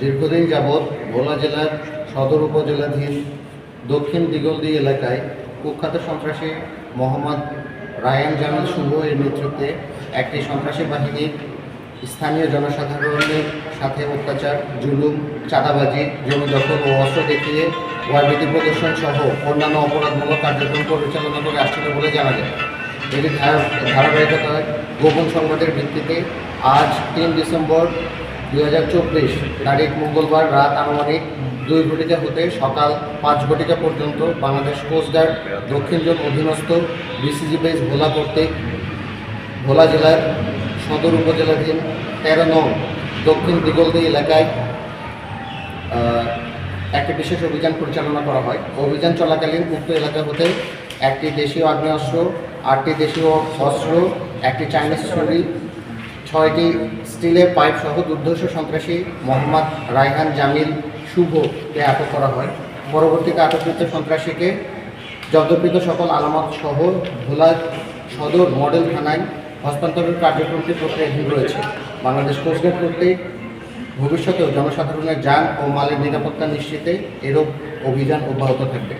দীর্ঘদিন যাবৎ ভোলা জেলার সদর উপজেলাধীন দক্ষিণ দিগলদি এলাকায় কুখ্যাত সন্ত্রাসী মোহাম্মদ রায়ান জামিল শুভ এর নেতৃত্বে একটি সন্ত্রাসী বাহিনীর স্থানীয় জনসাধারণের সাথে অত্যাচার, জুলুম, চাঁদাবাজি, জমি দখল ও অস্ত্র দেখিয়ে ভয়ভীতি প্রদর্শন সহ অন্যান্য অপরাধমূলক কার্যক্রম পরিচালনা করে আসছিল বলে জানা যায়। এটি ধারাবাহিকতায় গোপন সংবাদের ভিত্তিতে আজ তিন ডিসেম্বর দুই হাজার চব্বিশ, তারিখ মঙ্গলবার রাত আনুমানিক দুই ঘটিকা হতে সকাল পাঁচ ঘটিকা পর্যন্ত বাংলাদেশ কোস্টগার্ড দক্ষিণ জোন অধীনস্থ বিসিজি বেস ভোলা কর্তৃক ভোলা জেলার সদর উপজেলাধীন তেরো নং দক্ষিণ দিগলদি এলাকায় একটি বিশেষ অভিযান পরিচালনা করা হয়। অভিযান চলাকালীন উক্ত এলাকা হতে একটি দেশীয় আগ্নেয়াস্ত্র, আটটি দেশীয় অস্ত্র একটি চাইনিজ ছুরি ছয়টি স্টিলের পাইপ সহ দুর্ধর্ষ সন্ত্রাসী মোহাম্মদ রায়হান জামিল শুভকে আটক করা হয়। পরবর্তীতে আটককৃত সন্ত্রাসীকে জব্দকৃত সকল আলামত সহ ভোলা সদর মডেল থানায় হস্তান্তরের কার্যক্রমটি প্রক্রিয়াধীন রয়েছে। বাংলাদেশ কোস্টগার্ড কর্তৃক ভবিষ্যতেও জনসাধারণের যান ও মালের নিরাপত্তা নিশ্চিতে এরূপ অভিযান অব্যাহত থাকবে।